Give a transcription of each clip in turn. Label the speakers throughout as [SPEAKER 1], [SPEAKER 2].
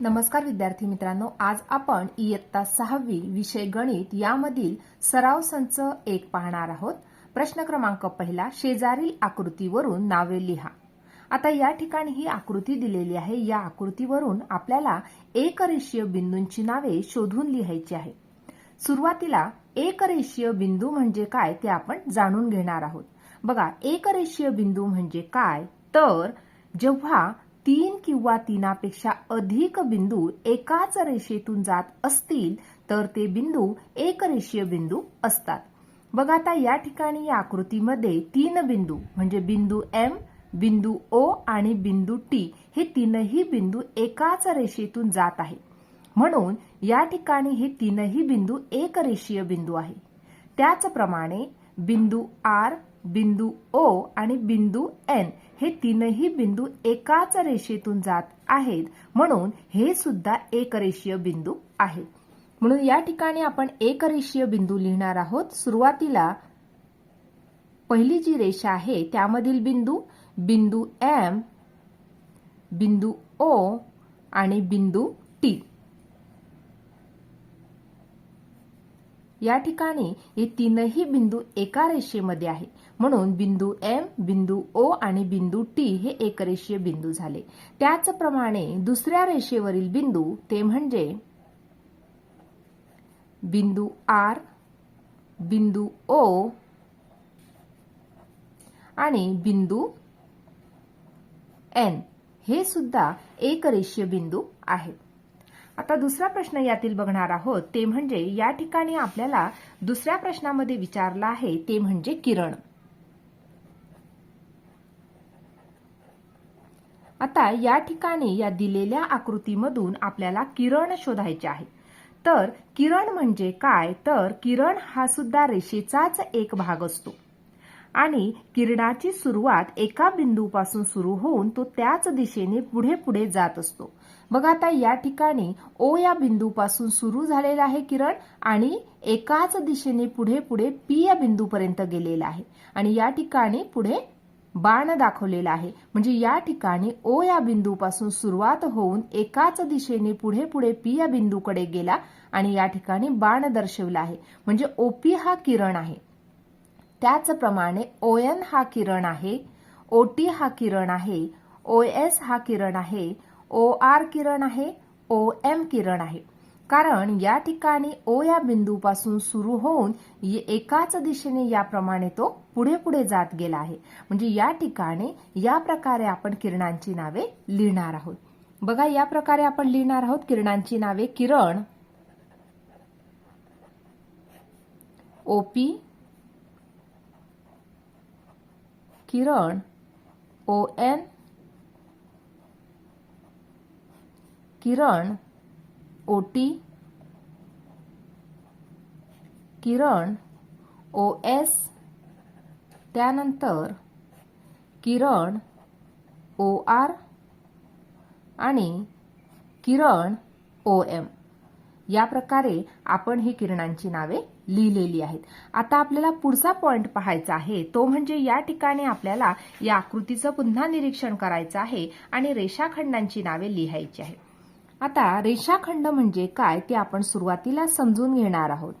[SPEAKER 1] नमस्कार विद्यार्थी मित्रांनो आज आपण इयत्ता सहावी विषय गणित यामधील सराव संच एक पाहणार आहोत. प्रश्न क्रमांक पहिला शेजारील आकृतीवरून नावे लिहा. आता या ठिकाणी ही आकृती दिलेली आहे. या आकृतीवरून आपल्याला एकरेषीय बिंदूंची नावे शोधून लिहायची आहे. सुरुवातीला एकरेषीय बिंदू म्हणजे काय ते आपण जाणून घेणार आहोत. बघा एकरेषीय बिंदू म्हणजे काय? तर जेव्हा तीन किंवा तीनापेक्षा अधिक बिंदू एकाच रेषेतून जात असतील तर ते बिंदू एकरेषीय बिंदू असतात. बघा आता या ठिकाणी या आकृतीमध्ये तीन बिंदू म्हणजे बिंदू एम बिंदू ओ आणि बिंदू टी हे तीनही बिंदू एकाच रेषेतून जात आहे. म्हणून या ठिकाणी हे तीनही बिंदू एकरेषीय बिंदू आहे. त्याचप्रमाणे बिंदू आर बिंदू ओ आणि बिंदू एन हे तीनही बिंदू एकाच रेषेतून जात आहेत. म्हणून हे सुद्धा एकरेषीय बिंदू आहेत म्हणून या ठिकाणी आपण एकरेषीय बिंदू लिहिणार आहोत. सुरुवातीला पहिली जी रेषा आहे त्यामधील बिंदू बिंदू एम बिंदू ओ आणि बिंदू टी या ठिकाणी हे तीनही बिंदू एका रेषेमध्ये आहे म्हणून बिंदू एम बिंदू ओ आणि बिंदू टी हे एकरेषीय बिंदू झाले. त्याचप्रमाणे दुसऱ्या रेषेवरील बिंदू ते म्हणजे बिंदू आर बिंदू ओ आणि बिंदू एन हे सुद्धा एकरेषीय बिंदू आहेत. आता दुसरा प्रश्न यातील बघणार आहोत ते म्हणजे या ठिकाणी आपल्याला दुसऱ्या प्रश्नामध्ये विचारलं आहे ते म्हणजे किरण. आता या ठिकाणी या दिलेल्या आकृतीमधून आपल्याला किरण शोधायचे आहे. तर किरण म्हणजे काय? तर किरण हा सुद्धा रेषेचाच एक भाग असतो. आणि किरणाची सुरुवात एका बिंदूपासून सुरू होऊन तो त्याच दिशेने पुढे पुढे जात असतो. बघा आता या ठिकाणी ओ या बिंदूपासून सुरू झालेला आहे किरण आणि एकाच दिशेने पुढे पुढे पी या बिंदूपर्यंत गेलेला आहे. आणि या ठिकाणी पुढे बाण दाखवलेला आहे. म्हणजे या ठिकाणी ओ या बिंदूपासून सुरुवात होऊन एकाच दिशेने पुढे पुढे पी या बिंदूकडे गेला आणि या ठिकाणी बाण दर्शवला आहे. म्हणजे ओपी हा किरण आहे. त्याचप्रमाणे ओ एन हा किरण आहे ओ टी हा किरण आहे ओ एस हा किरण आहे ओ आर किरण आहे ओ एम किरण आहे. कारण या ठिकाणी ओ या बिंदूपासून सुरू होऊन एकाच दिशेने याप्रमाणे तो पुढे पुढे जात गेला आहे. म्हणजे या ठिकाणी या प्रकारे आपण किरणांची नावे लिहिणार आहोत. बघा या प्रकारे आपण लिहिणार आहोत किरणांची नावे किरण ओपी किरण ओ एन किरण ओ टी किरण ओ एस त्यानंतर किरण ओ आर आणि किरण ओ एम या प्रकारे आपण ही किरणांची नावे लिहिलेली आहेत. आता आपल्याला पुढचा पॉइंट पाहायचा आहे. तो म्हणजे या ठिकाणी आपल्याला या आकृतीचं पुन्हा निरीक्षण करायचं आहे आणि रेषाखंडांची नावे लिहायची आहेत. आता रेषाखंड म्हणजे काय ते आपण सुरुवातीला समजून घेणार आहोत.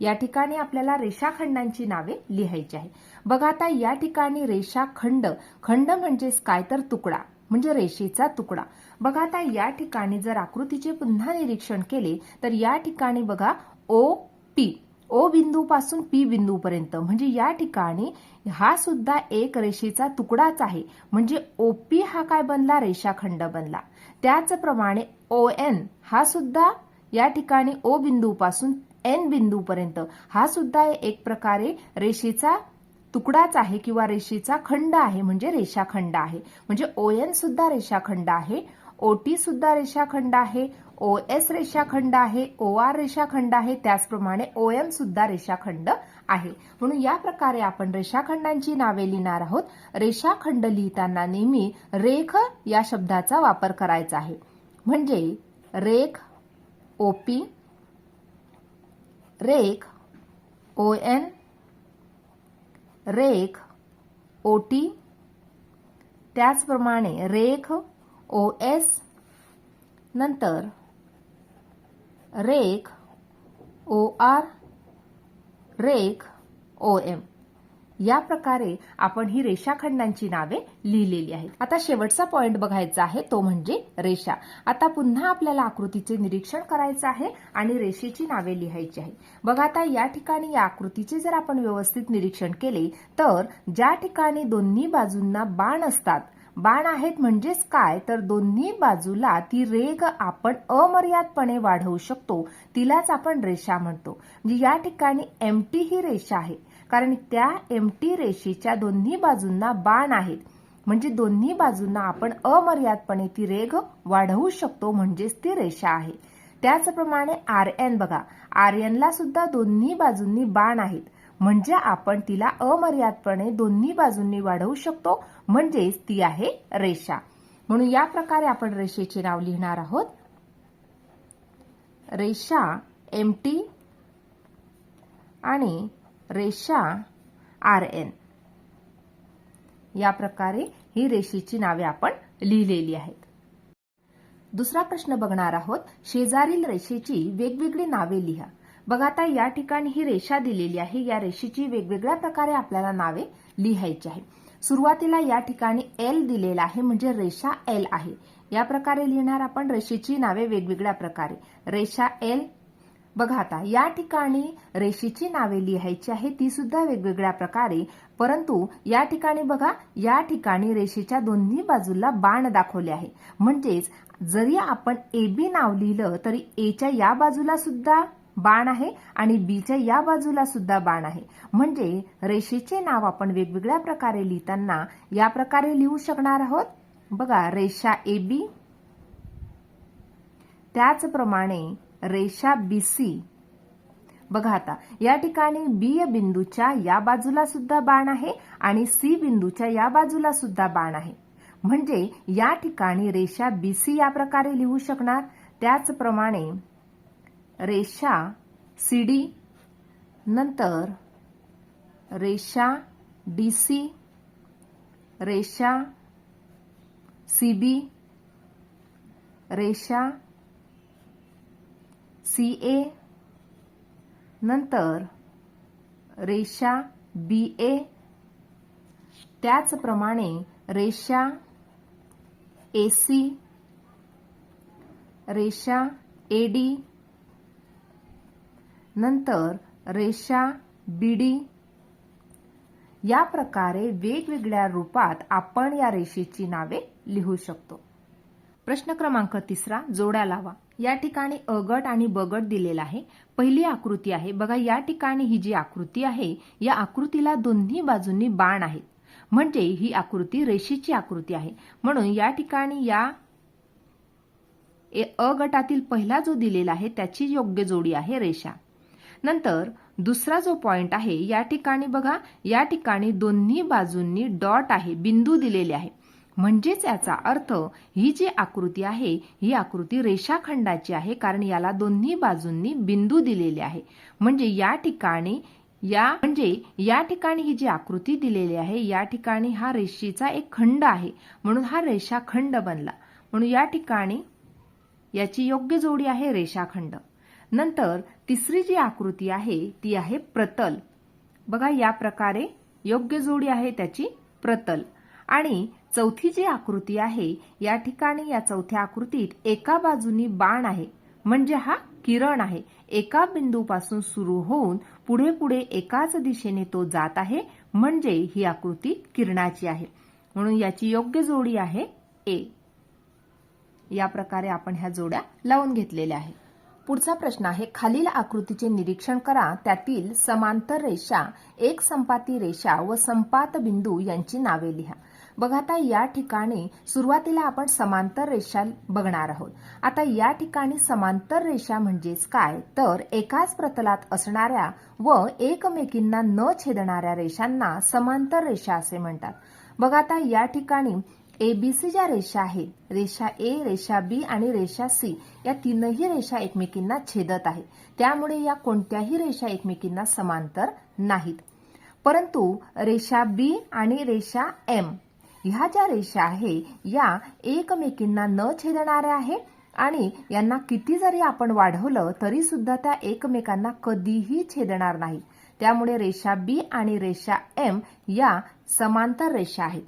[SPEAKER 1] या ठिकाणी आपल्याला रेषाखंडांची नावे लिहायची आहे बघा आता या ठिकाणी रेषाखंड खंड म्हणजेच काय तर तुकडा म्हणजे रेषेचा तुकडा. बघा आता या ठिकाणी जर आकृतीचे पुन्हा निरीक्षण केले तर या ठिकाणी बघा ओ पी ओ बिंदूपासून पी बिंदूपर्यंत. म्हणजे या ठिकाणी हा सुद्धा एक रेषेचा तुकडाच आहे. म्हणजे ओपी हा काय बनला? रेषाखंड बनला. त्याचप्रमाणे ओ एन हा सुद्धा या ठिकाणी ओ बिंदूपासून एन बिंदूपर्यंत. हा सुद्धा एक प्रकारे रेषेचा तुकडाच आहे किंवा रेषेचा खंड आहे. म्हणजे रेषाखंड आहे. म्हणजे ओ एन सुद्धा रेषाखंड आहे. ओ टी सुद्धा रेषाखंड आहे ओ एस रेषाखंड आहे ओ आर रेषाखंड आहे त्याचप्रमाणे ओ एम सुद्धा रेषाखंड आहे. म्हणून या प्रकारे आपण रेषाखंडांची नावे लिहिणार आहोत. रेषाखंड लिहिताना नेहमी रेख या शब्दाचा वापर करायचा आहे. म्हणजे रेख ओपी रेख ओ एन रेख ओटी त्याचप्रमाणे रेख ओ एस नंतर रेख ओ आर रेख ओ एम या प्रकारे आपण ही रेषाखंडांची नावे लिहिलेली आहेत. आता शेवटचा पॉइंट बघायचा आहे तो म्हणजे रेषा. आता पुन्हा आपल्याला आकृतीचे निरीक्षण करायचं आहे आणि रेषेची नावे लिहायची आहे बघा आता या ठिकाणी या आकृतीचे जर आपण व्यवस्थित निरीक्षण केले तर ज्या ठिकाणी दोन्ही बाजूंना बाण असतात बाण आहेत म्हणजेच काय? तर दोन्ही बाजूला ती रेग आपण अमर्यादपणे वाढवू शकतो. तिलाच आपण रेषा म्हणतो. म्हणजे या ठिकाणी एमटी ही रेषा आहे. कारण त्या एमटी रेषेच्या दोन्ही बाजूंना बाण आहेत. म्हणजे दोन्ही बाजूंना आपण अमर्यादपणे ती रेघ वाढवू शकतो म्हणजेच ती रेषा आहे. त्याचप्रमाणे आर एन बघा. आर ला सुद्धा दोन्ही बाजूंनी बाण आहेत. म्हणजे आपण तिला अमर्यादपणे दोन्ही बाजूंनी वाढवू शकतो म्हणजेच ती आहे रेषा. म्हणून या प्रकारे आपण रेषेचे नाव लिहिणार आहोत. रेषा एम टी आणि रेषा आर एन या प्रकारे ही रेषेची नावे आपण लिहिलेली आहेत. दुसरा प्रश्न बघणार आहोत. शेजारील रेषेची वेगवेगळी नावे लिहा. बघा आता या ठिकाणी ही रेषा दिलेली आहे. या रेषेची वेगवेगळ्या प्रकारे आपल्याला नावे लिहायची आहे सुरुवातीला या ठिकाणी एल दिलेला आहे म्हणजे रेषा एल आहे. या प्रकारे लिहिणार आपण रेषेची नावे वेगवेगळ्या प्रकारे. रेषा एल बघा आता या ठिकाणी रेषेची नावे लिहायची आहे ती सुद्धा वेगवेगळ्या प्रकारे. परंतु या ठिकाणी बघा या ठिकाणी रेषेच्या दोन्ही बाजूला बाण दाखवले आहे. म्हणजेच जरी आपण ए बी नाव लिहिलं तरी एच्या या बाजूला सुद्धा बाण आहे आणि बीच्या या बाजूला सुद्धा बाण आहे. म्हणजे रेषेचे नाव आपण वेगवेगळ्या प्रकारे लिहिताना या प्रकारे लिहू शकणार आहोत. बघा रेषा ए बी. त्याचप्रमाणे रेषा बी सी. बघा आता या ठिकाणी बी बिंदूच्या या बाजूला सुद्धा बाण आहे आणि सी बिंदूच्या या बाजूला सुद्धा बाण आहे. म्हणजे या ठिकाणी रेषा बी सी या प्रकारे लिहू शकणार. त्याचप्रमाणे रेषा सी डी नंतर रेषा डी सी रेषा सी बी रेषा सी ए नंतर रेषा बी ए त्याचप्रमाणे रेषा ए सी रेषा ए डी नंतर रेषा बिडी या प्रकारे वेगवेगळ्या रूपात आपण या रेषेची नावे लिहू शकतो. प्रश्न क्रमांक तिसरा जोड्या लावा. या ठिकाणी अ गट आणि बगट दिलेला आहे. पहिली आकृती आहे. बघा या ठिकाणी ही जी आकृती आहे या आकृतीला दोन्ही बाजूंनी बाण आहेत. म्हणजे ही आकृती रेषेची आकृती आहे. म्हणून या ठिकाणी या अ गटातील पहिला जो दिलेला आहे त्याची योग्य जोडी आहे रेषा. नंतर दुसरा जो पॉइंट आहे या ठिकाणी बघा या ठिकाणी दोन्ही बाजूंनी डॉट आहे बिंदू दिलेले आहे. म्हणजेच याचा अर्थ ही जी आकृती आहे ही आकृती रेषाखंडाची आहे कारण याला दोन्ही बाजूंनी बिंदू दिलेले आहे. म्हणजे या ठिकाणी या म्हणजे या ठिकाणी ही जी आकृती दिलेली आहे या ठिकाणी हा रेषेचा एक खंड आहे म्हणून हा रेषाखंड बनला. म्हणून या ठिकाणी याची योग्य जोडी आहे रेषाखंड. नंतर तिसरी जी आकृती आहे ती आहे प्रतल. बघा या प्रकारे योग्य जोडी आहे त्याची प्रतल. आणि चौथी जी आकृती आहे या ठिकाणी या चौथ्या आकृतीत एका बाजूनी बाण आहे. म्हणजे हा किरण आहे. एका बिंदूपासून सुरू होऊन पुढे पुढे एकाच दिशेने तो जात आहे. म्हणजे ही आकृती किरणाची आहे. म्हणून याची योग्य जोडी आहे ए. या प्रकारे आपण ह्या जोड्या लावून घेतलेल्या आहेत. पुढचा प्रश्न आहे खालील आकृतीचे निरीक्षण करा. त्यातील समांतर रेषा एक संपाती रेषा व संपात बिंदू यांची नावे लिहा. बघा आता या ठिकाणी सुरुवातीला आपण समांतर रेषा बघणार आहोत. आता या ठिकाणी समांतर रेषा म्हणजेच काय? तर एकाच प्रतलात असणाऱ्या व एकमेकींना न छेदणाऱ्या रेषांना समांतर रेषा असे म्हणतात. बघा आता या ठिकाणी एबीसी ज्या रेषा आहेत रेषा ए रेषा बी आणि रेषा सी या तीनही रेषा एकमेकींना छेदत आहेत. त्यामुळे या कोणत्याही रेषा एकमेकींना समांतर नाहीत. परंतु रेषा बी आणि रेषा एम ह्या ज्या रेषा आहे या एकमेकींना न छेदणाऱ्या आहे आणि यांना किती जरी आपण वाढवलं तरी सुद्धा त्या एकमेकांना कधीही छेदणार नाही त्यामुळे रेषा बी आणि रेषा एम या समांतर रेषा आहेत.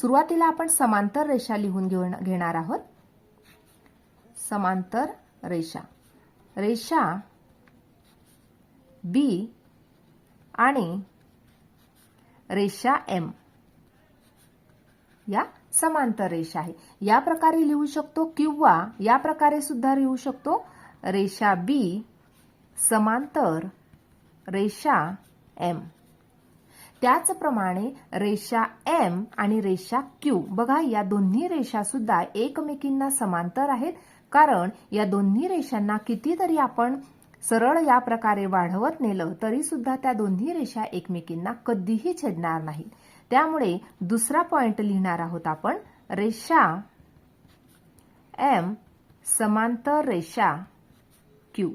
[SPEAKER 1] सुरुवातीला आपण समांतर रेषा लिहून घेऊन घेणार आहोत. समांतर रेषा. रेषा बी आणि रेषा एम या समांतर रेषा आहे. या प्रकारे लिहू शकतो किंवा या प्रकारे सुद्धा लिहू शकतो. रेषा बी समांतर रेषा एम त्याचप्रमाणे रेषा एम आणि रेषा क्यू बघा या दोन्ही रेषा सुद्धा एकमेकींना समांतर आहेत कारण या दोन्ही रेषांना कितीतरी आपण सरळ या प्रकारे वाढवत नेलं तरी सुद्धा त्या दोन्ही रेषा एकमेकींना कधीही छेदणार नाहीत. त्यामुळे दुसरा पॉइंट लिहिणार आहोत आपण. रेषा एम समांतर रेषा क्यू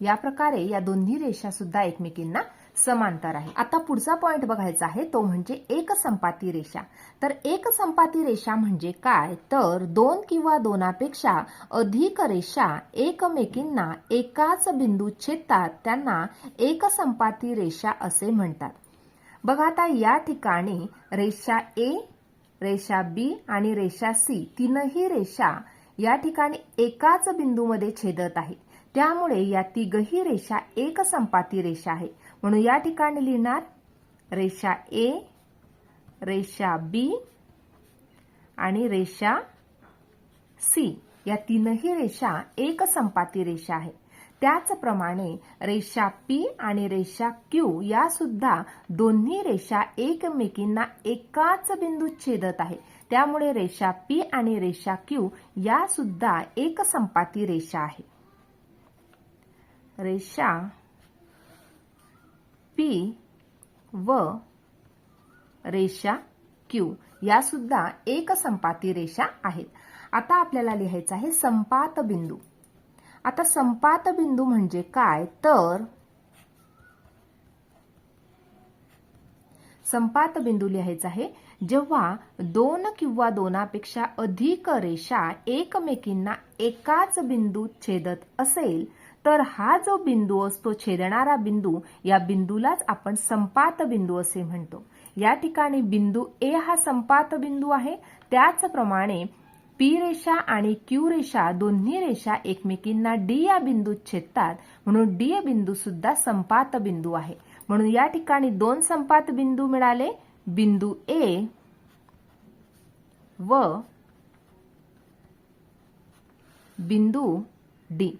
[SPEAKER 1] या प्रकारे या दोन्ही रेषा सुद्धा एकमेकींना समांतर आहे. आता पुढचा पॉइंट बघायचा आहे तो म्हणजे एक संपाती रेषा. तर एक संपाती रेषा म्हणजे काय? तर दोन किंवा दोनापेक्षा अधिक रेषा एकमेकींना एकाच बिंदू छेदतात त्यांना एक संपाती रेषा असे म्हणतात. बघा आता या ठिकाणी रेषा ए रेषा बी आणि रेषा सी तीनही रेषा या ठिकाणी एकाच बिंदूमध्ये छेदत आहे. त्यामुळे या तिघही रेषा एक संपाती रेषा आहे. म्हणून या ठिकाणी लिहिणार रेषा ए रेषा बी आणि रेषा सी या तीनही रेषा एक संपाती रेषा आहे. त्याचप्रमाणे रेषा पी आणि रेषा क्यू या सुद्धा दोन्ही रेषा एकमेकींना एकाच बिंदूत छेदत आहे. त्यामुळे रेषा पी आणि रेषा क्यू या सुद्धा एकसंपाती रेषा आहे. रेषा पी व रेषा क्यू या सुद्धा एक संपाती रेषा आहेत. आता आपल्याला लिहायचं आहे संपात बिंदू. आता संपात बिंदू म्हणजे काय? तर संपात बिंदू लिहायचा आहे. जेव्हा दोन किंवा दोनापेक्षा अधिक रेषा एकमेकींना एकाच बिंदूत छेदत असेल तर हा जो बिंदू असतो छेदणारा बिंदू या बिंदूलाच आपण संपात बिंदू असे म्हणतो. या ठिकाणी बिंदू ए हा संपात बिंदू आहे. त्याचप्रमाणे पी रेषा आणि क्यू रेषा दोन्ही रेषा एकमेकींना डी या बिंदूत छेदतात. म्हणून डी बिंदू सुद्धा संपात बिंदू आहे. म्हणून या ठिकाणी दोन संपात बिंदू मिळाले. बिंदू ए व बिंदू डी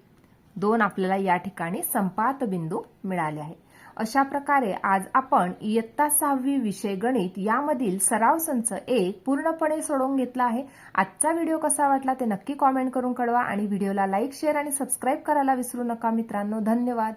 [SPEAKER 1] दोन आपल्याला या ठिकाणी संपात बिंदू मिळाले आहेत. अशा प्रकारे आज आपण इयत्ता सहावी विषय गणित यामधील सराव संच एक पूर्णपणे सोडवून घेतला आहे. आजचा व्हिडिओ कसा वाटला ते नक्की कॉमेंट करून कळवा आणि व्हिडिओला लाईक शेअर आणि सबस्क्राईब करायला विसरू नका मित्रांनो. धन्यवाद.